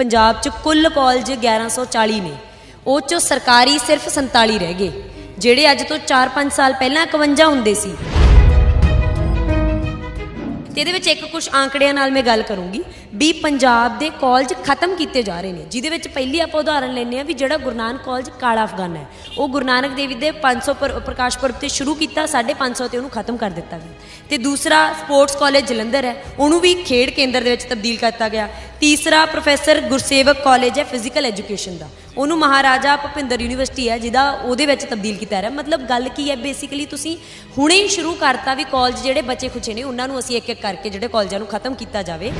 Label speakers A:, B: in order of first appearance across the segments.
A: ਪੰਜਾਬ 'ਚ ਕੁੱਲ ਕਾਲਜ 1140 ਨੇ। ਉਹ 'ਚੋਂ ਸਰਕਾਰੀ ਸਿਰਫ 47 ਰਹਿ ਗਏ, ਜਿਹੜੇ ਅੱਜ ਤੋਂ 4-5 ਸਾਲ ਪਹਿਲਾਂ 51 ਹੁੰਦੇ ਸੀ। ਤੇ ਇਹਦੇ ਵਿੱਚ ਇੱਕ ਕੁਝ ਆંકੜਿਆਂ ਨਾਲ ਮੈਂ ਗੱਲ ਕਰੂੰਗੀ। ਵੀ ਪੰਜਾਬ ਦੇ ਕਾਲਜ ਖਤਮ ਕੀਤੇ ਜਾ ਰਹੇ ਨੇ, ਜਿਹਦੇ ਵਿੱਚ ਪਹਿਲੀ ਆਪਾਂ ਉਦਾਹਰਨ ਲੈਂਦੇ ਆ ਵੀ ਜਿਹੜਾ ਗੁਰੂ ਨਾਨਕ ਕਾਲਜ ਕਾਲਾ ਅਫਗਾਨ ਹੈ, ਉਹ ਗੁਰੂ ਨਾਨਕ ਦੇਵ ਦੇ 500 ਪਰ, ਪ੍ਰਕਾਸ਼ ਪੁਰਬ ਤੇ ਸ਼ੁਰੂ ਕੀਤਾ 550 ਤੇ ਉਹਨੂੰ ਖਤਮ ਕਰ ਦਿੱਤਾ ਗਿਆ। ਤੇ ਦੂਸਰਾ ਸਪੋਰਟਸ ਕਾਲਜ ਜਲੰਧਰ ਹੈ, ਉਹਨੂੰ ਵੀ ਖੇਡ ਕੇਂਦਰ ਦੇ ਵਿੱਚ ਤਬਦੀਲ ਕਰਤਾ ਗਿਆ। ਤੀਸਰਾ ਪ੍ਰੋਫੈਸਰ ਗੁਰਸੇਵਕ ਕਾਲਜ ਹੈ ਫਿਜ਼ੀਕਲ ਐਜੂਕੇਸ਼ਨ ਦਾ, ਉਹਨੂੰ ਮਹਾਰਾਜਾ ਭੁਪਿੰਦਰ ਯੂਨੀਵਰਸਿਟੀ ਹੈ, ਜਿਹਦਾ ਉਹਦੇ ਵਿੱਚ ਤਬਦੀਲ ਕੀਤਾ ਰਿਹਾ। ਮਤਲਬ ਗੱਲ ਕੀ ਹੈ ਬੇਸਿਕਲੀ ਤੁਸੀਂ ਹੁਣੇ ਹੀ ਸ਼ੁਰੂ ਕਰਤਾ ਵੀ ਕਾਲਜ ਜਿਹੜੇ ਬੱਚੇ ਖੁੱਚੇ ਨੇ, ਉਹਨਾਂ ਨੂੰ ਅਸੀਂ ਇੱਕ ਇੱਕ ਕਰਕੇ ਜਿਹੜੇ ਕਾਲਜਾਂ ਨੂੰ ਖਤਮ ਕੀਤਾ ਜਾਵੇ।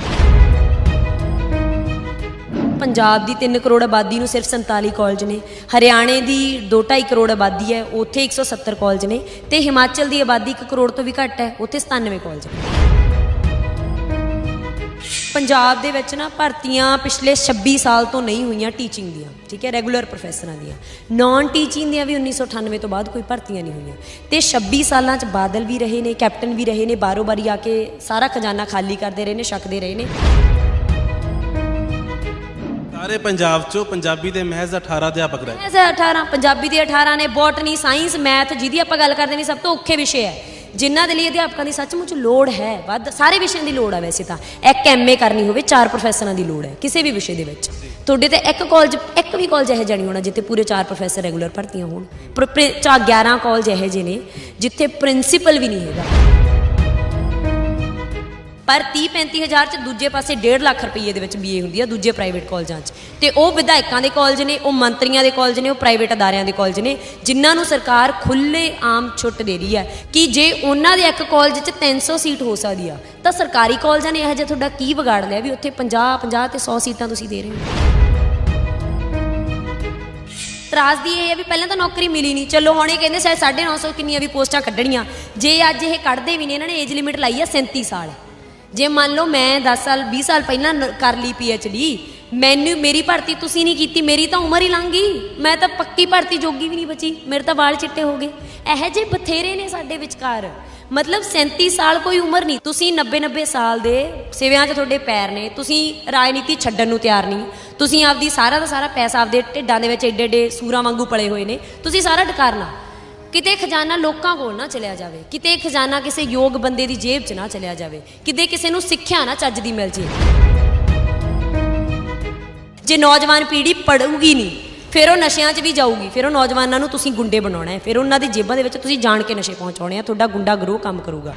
A: ਪੰਜਾਬ ਦੀ 3 ਕਰੋੜ ਆਬਾਦੀ ਨੂੰ ਸਿਰਫ 47 ਕਾਲਜ ਨੇ। ਹਰਿਆਣੇ ਦੀ 2.5 ਕਰੋੜ ਆਬਾਦੀ ਹੈ, ਉੱਥੇ 170 ਕਾਲਜ ਨੇ ਤੇ ਹਿਮਾਚਲ ਦੀ ਆਬਾਦੀ 1 ਕਰੋੜ ਤੋਂ ਵੀ ਘੱਟ ਹੈ, ਉੱਥੇ 97 ਕਾਲਜ ਨੇ। ਪੰਜਾਬ ਦੇ ਵਿੱਚ ਨਾ ਭਰਤੀਆਂ ਪਿਛਲੇ 26 ਸਾਲ ਤੋਂ ਨਹੀਂ ਹੋਈਆਂ ਟੀਚਿੰਗ ਦੀਆਂ, ਠੀਕ ਹੈ ਰੈਗੂਲਰ ਪ੍ਰੋਫੈਸਰਾਂ ਦੀਆਂ। ਨਾਨ ਟੀਚਿੰਗ ਦੀਆਂ ਵੀ 1998 ਤੋਂ ਬਾਅਦ ਕੋਈ ਭਰਤੀਆਂ ਨਹੀਂ ਹੋਈਆਂ। ਤੇ 26 ਸਾਲਾਂ ਚ ਬਾਦਲ ਵੀ ਰਹੇ ਨੇ, ਕੈਪਟਨ ਵੀ ਰਹੇ ਨੇ, ਬਾਰੋ ਬਾਰੀ ਆ ਕੇ ਸਾਰਾ ਖਜ਼ਾਨਾ ਖਾਲੀ ਕਰਦੇ ਰਹੇ ਨੇ, ਛਕਦੇ ਰਹੇ ਨੇ।
B: ਸਾਰੇ ਪੰਜਾਬ ਚੋਂ ਪੰਜਾਬੀ ਦੇ ਮਹਿਜ਼ 18 ਅਧਿਆਪਕ ਰਹੇ।
A: ਐਸੇ 18 ਪੰਜਾਬੀ ਦੇ 18 ਨੇ ਬੋਟਨੀ, ਸਾਇੰਸ, ਮੈਥ, ਜਿਹਦੀ ਆਪਾਂ ਗੱਲ ਕਰਦੇ ਨੇ, ਸਭ ਤੋਂ ਔਖੇ ਵਿਸ਼ੇ ਹੈ। ਜਿਨ੍ਹਾਂ ਦੇ ਲਈ ਅਧਿਆਪਕਾਂ ਦੀ ਸੱਚਮੁੱਚ ਲੋੜ ਹੈ, ਵੱਧ, ਸਾਰੇ ਵਿਸ਼ਿਆਂ ਦੀ ਲੋੜ ਹੈ ਵੈਸੇ ਤਾਂ। ਇੱਕ ਐਮਏ ਕਰਨੀ ਹੋਵੇ, ਚਾਰ ਪ੍ਰੋਫੈਸਰਾਂ ਦੀ ਲੋੜ ਹੈ, ਕਿਸੇ ਵੀ ਵਿਸ਼ੇ ਦੇ ਵਿੱਚ। ਤੁਹਾਡੇ ਤੇ ਇੱਕ ਕਾਲਜ ਇੱਕ ਵੀ ਕਾਲਜ ਇਹੋ ਜਿਹਾ ਨਹੀਂ ਹੋਣਾ, ਜਿੱਥੇ ਪੂਰੇ ਚਾਰ ਪ੍ਰੋਫੈਸਰ ਰੈਗੂਲਰ ਭਰਤੀਆਂ ਹੋਣ। ਪਰ, ਪ੍ਰਿ- ਚਾ 11 ਕਾਲਜ ਇਹੋ ਜਿਹੇ ਨੇ, ਜਿੱਥੇ ਪ੍ਰਿੰਸੀਪਲ ਵੀ ਨਹੀਂ ਹੈਗਾ। ਪਰ 30 35 ਹਜ਼ਾਰ ਚ ਦੂਜੇ ਪਾਸੇ 1.5 ਲੱਖ ਰੁਪਏ ਦੇ ਵਿੱਚ ਬੀਏ ਹੁੰਦੀ ਆ, ਦੂਜੇ ਪ੍ਰਾਈਵੇਟ ਕਾਲਜਾਂ 'ਚ। ਤੇ ਉਹ ਵਿਧਾਇਕਾਂ ਦੇ ਕਾਲਜ ਨੇ, ਉਹ ਮੰਤਰੀਆਂ ਦੇ ਕਾਲਜ ਨੇ, ਉਹ ਪ੍ਰਾਈਵੇਟ ਅਦਾਰਿਆਂ ਦੇ ਕਾਲਜ ਨੇ, ਜਿਨ੍ਹਾਂ ਨੂੰ ਸਰਕਾਰ ਖੁੱਲੇ ਆਮ ਛੁੱਟ ਦੇ ਰਹੀ ਹੈ ਕਿ ਜੇ ਉਹਨਾਂ ਦੇ ਇੱਕ ਕਾਲਜ 'ਚ 300 ਸੀਟ ਹੋ ਸਕਦੀ ਆ, ਤਾਂ ਸਰਕਾਰੀ ਕਾਲਜਾਂ ਨੇ ਇਹੋ ਜਿਹਾ ਤੁਹਾਡਾ ਕੀ ਵਿਗਾੜ ਲਿਆ ਵੀ ਉੱਥੇ 50 50 ਤੇ 100 ਸੀਟਾਂ ਤੁਸੀਂ ਦੇ ਰਹੇ ਹੋ? ਤਰਾਸ ਦੀ ਇਹ ਹੈ ਵੀ ਪਹਿਲਾਂ ਤਾਂ ਨੌਕਰੀ ਮਿਲੀ ਨਹੀਂ। ਚਲੋ ਹੁਣ ਇਹ ਕਹਿੰਦੇ ਸ਼ਾਇਦ 950 ਕਿੰਨੀਆਂ ਵੀ ਪੋਸਟਾਂ ਕੱਢਣੀਆਂ। ਜੇ ਅੱਜ ਇਹ ਕੱਢਦੇ ਵੀ ਨੇ, ਇਹਨਾਂ ਨੇ ਏਜ ਲਿਮਿਟ ਲਾਈ ਆ 37 ਸਾਲ। ਜੇ ਮੰਨ ਲਓ ਮੈਂ 10 ਸਾਲ 20 ਸਾਲ ਪਹਿਲਾਂ ਨ- ਕਰ ਲਈ ਪੀਐਚਡੀ ਮੈਨੂੰ, ਮੇਰੀ ਭਰਤੀ ਤੁਸੀਂ ਨਹੀਂ ਕੀਤੀ, ਮੇਰੀ ਤਾਂ ਉਮਰ ਹੀ ਲੰਘ ਗਈ। ਮੈਂ ਤਾਂ ਪੱਕੀ ਭਰਤੀ ਜੋਗੀ ਵੀ ਨਹੀਂ ਬਚੀ, ਮੇਰੇ ਤਾਂ ਵਾਲ ਚਿੱਟੇ ਹੋ ਗਏ। ਇਹੋ ਜਿਹੇ ਬਥੇਰੇ ਨੇ ਸਾਡੇ ਵਿਚਕਾਰ। ਮਤਲਬ 37 ਸਾਲ ਕੋਈ ਉਮਰ ਨਹੀਂ। ਤੁਸੀਂ 90 90 ਸਾਲ ਦੇ ਸਿਵਿਆਂ 'ਚ ਤੁਹਾਡੇ ਪੈਰ ਨੇ। ਤੁਸੀਂ ਰਾਜਨੀਤੀ ਛੱਡਣ ਨੂੰ ਤਿਆਰ ਨਹੀਂ। ਤੁਸੀਂ ਆਪਦੀ ਸਾਰਾ ਦਾ ਸਾਰਾ ਪੈਸਾ ਆਪਦੇ ਢਿੱਡਾਂ ਦੇ ਵਿੱਚ ਏਡੇ ਏਡੇ ਸੂਰਾਂ ਵਾਂਗੂ ਪਲੇ ਹੋਏ ਨੇ। ਤੁਸੀਂ ਸਾਰਾ ਡਕਾਰਨਾ ਕਿਤੇ ਖਜ਼ਾਨਾ ਲੋਕਾਂ ਕੋਲ ਨਾ ਚਲਿਆ ਜਾਵੇ, ਕਿਤੇ ਖਜ਼ਾਨਾ ਕਿਸੇ ਯੋਗ ਬੰਦੇ ਦੀ ਜੇਬ 'ਚ ਨਾ ਚਲਿਆ ਜਾਵੇ, ਕਿਤੇ ਕਿਸੇ ਨੂੰ ਸਿੱਖਿਆ ਨਾ ਚੱਜ ਦੀ ਮਿਲ ਜੇ। ਜੇ ਨੌਜਵਾਨ ਪੀੜ੍ਹੀ ਪੜੂਗੀ ਨਹੀਂ, ਫਿਰ ਉਹ ਨਸ਼ਿਆਂ 'ਚ ਵੀ ਜਾਊਗੀ, ਫਿਰ ਉਹ ਨੌਜਵਾਨਾਂ ਨੂੰ ਤੁਸੀਂ ਗੁੰਡੇ ਬਣਾਉਣਾ ਹੈ, ਫਿਰ ਉਹਨਾਂ ਦੀ ਜੇਬਾਂ ਦੇ ਵਿੱਚ ਤੁਸੀਂ ਜਾਣ ਕੇ ਨਸ਼ੇ ਪਹੁੰਚਾਉਣੇ ਆ, ਤੁਹਾਡਾ ਗੁੰਡਾ ਗਰੋਹ ਕੰਮ ਕਰੂਗਾ।